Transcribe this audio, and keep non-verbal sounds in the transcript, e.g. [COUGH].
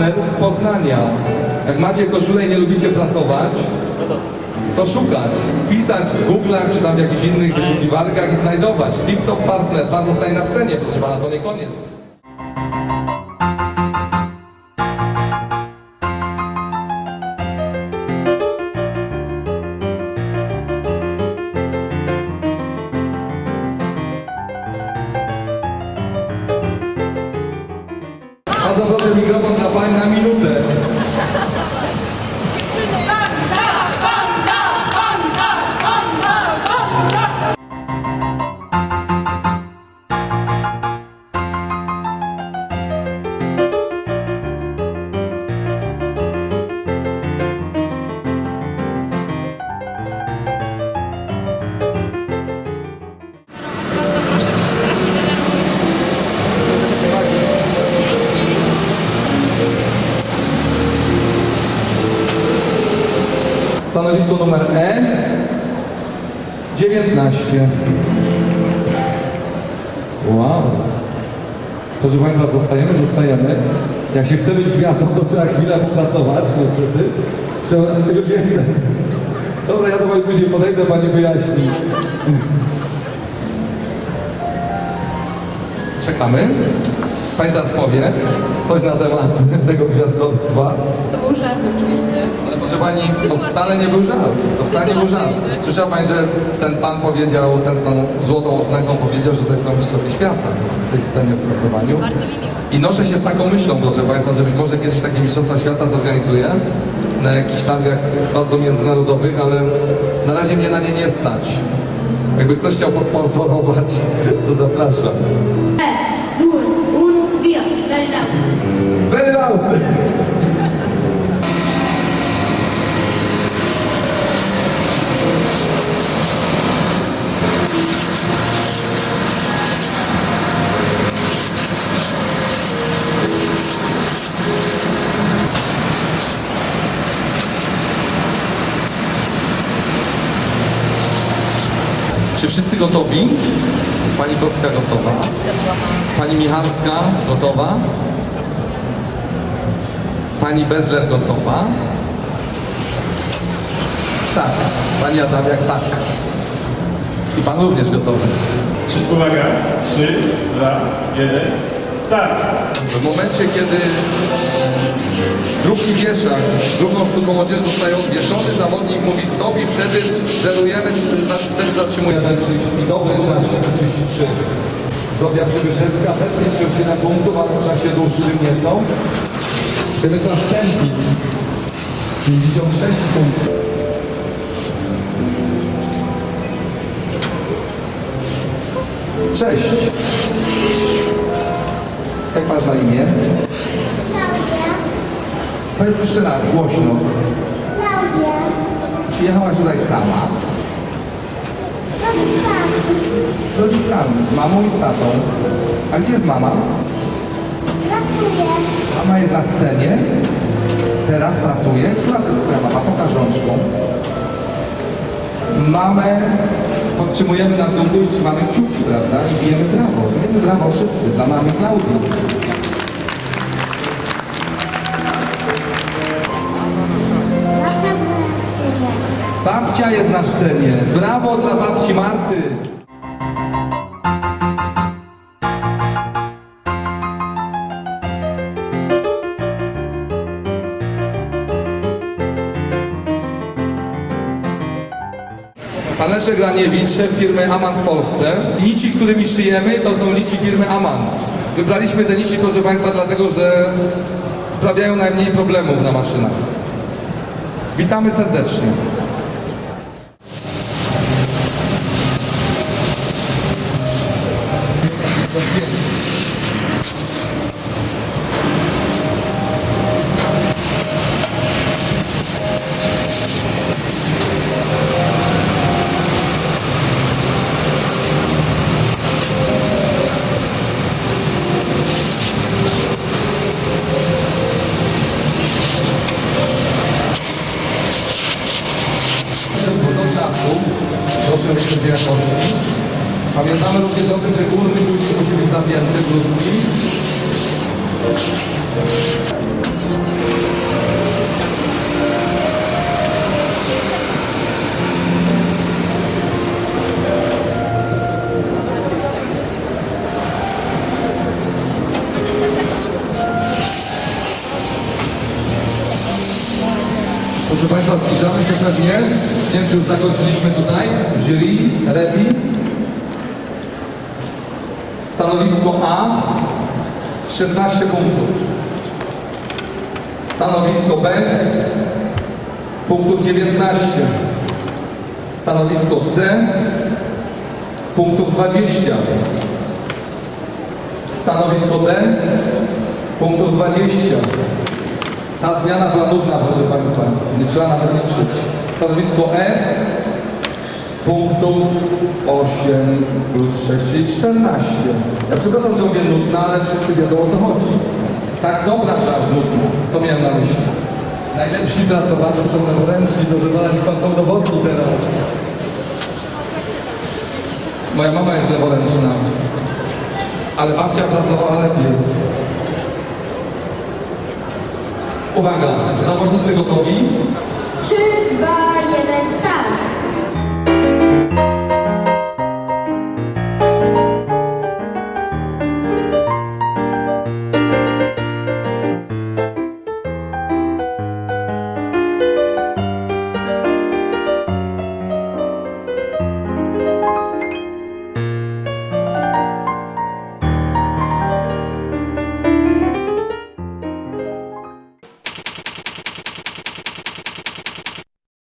partner z Poznania. Jak macie koszulę i nie lubicie pracować, to szukać, pisać w Google'ach czy tam w jakichś innych wyszukiwarkach i znajdować. Tip-top partner, pan zostaje na scenie, proszę pana, to nie koniec. Bardzo proszę mikrofon Stanowisko numer E 19. Wow. Proszę Państwa, zostajemy, zostajemy. Jak się chce być gwiazdą, to trzeba chwilę popracować, niestety. Trzeba, już jestem. Dobra, ja do Pani później podejdę, Pani wyjaśni. Czekamy. Pani teraz powie coś na temat [LAUGHS] tego gwiazdorstwa. To był żart oczywiście. Ale proszę pani, to wcale nie był żart. To wcale nie był żart. Słyszała pani, że ten pan powiedział, ten z tą złotą odznaką powiedział, że to są mistrzowie świata w tej scenie w pracowaniu. Bardzo mi miło. I noszę się z taką myślą, proszę Państwa, że być może kiedyś takie Mistrzostwa Świata zorganizuję na jakichś targach bardzo międzynarodowych, ale na razie mnie na nie nie stać. Jakby ktoś chciał posponsorować, to zapraszam. Czy wszyscy gotowi? Pani Kostka gotowa? Pani Michalska gotowa? Pani Bezler gotowa? Tak. Pani Adamiak tak. I pan również gotowy. Uwaga, 3, 2, 1, start! W momencie, kiedy drugi wieszak z drugą sztuką odzieży zostaje odwieszony, zawodnik mówi stop i wtedy zerujemy, znaczy wtedy zatrzymujemy. 1,32, czas 33. Zofia Przybyszewska bez 57 punktów, ale w czasie dłuższym nieco. Przemysław Stępik 56 punktów. Cześć. Masz na imię? Klaudia, Powiedz jeszcze raz, głośno. Klaudia, Przyjechałaś tutaj sama, rodzicami, z rodzicami, z mamą i z tatą. A gdzie jest mama? pracuję, Mama jest na scenie. Teraz pracuje. Która to jest twoja mama? Pokaż rączką. Mamę podtrzymujemy na długo i trzymamy kciuki, prawda? I bijemy brawo. Bijemy brawo wszyscy dla mamy Klaudii. Babcia jest na scenie. Brawo dla babci Marty. Pan Leszek Graniewicz, szef firmy Aman w Polsce. Nici, którymi szyjemy, to są nici firmy Aman. Wybraliśmy te nici, proszę Państwa, dlatego, że sprawiają najmniej problemów na maszynach. Witamy serdecznie. się dobry, że górny musi być zapięty bluzki. Proszę Państwa, zbliżamy się pewnie. Wciąż już zakończyliśmy tutaj jury, repi. Stanowisko A 16 punktów. Stanowisko B punktów 19. Stanowisko C punktów 20. Stanowisko D punktów 20. Ta zmiana była nudna, proszę Państwa. Nie trzeba nawet liczyć. Stanowisko E punktów 8 plus 6, czyli 14. Ja przepraszam, że mówię nudna, ale wszyscy wiedzą o co chodzi. Tak dobra, że aż nudna. To miałem na myśli. Najlepsi pracowacze są leworęczni, pan to udowodni teraz. Moja mama jest leworęczna, ale babcia pracowała lepiej. Uwaga, zawodnicy gotowi. 3, 2, 1, start.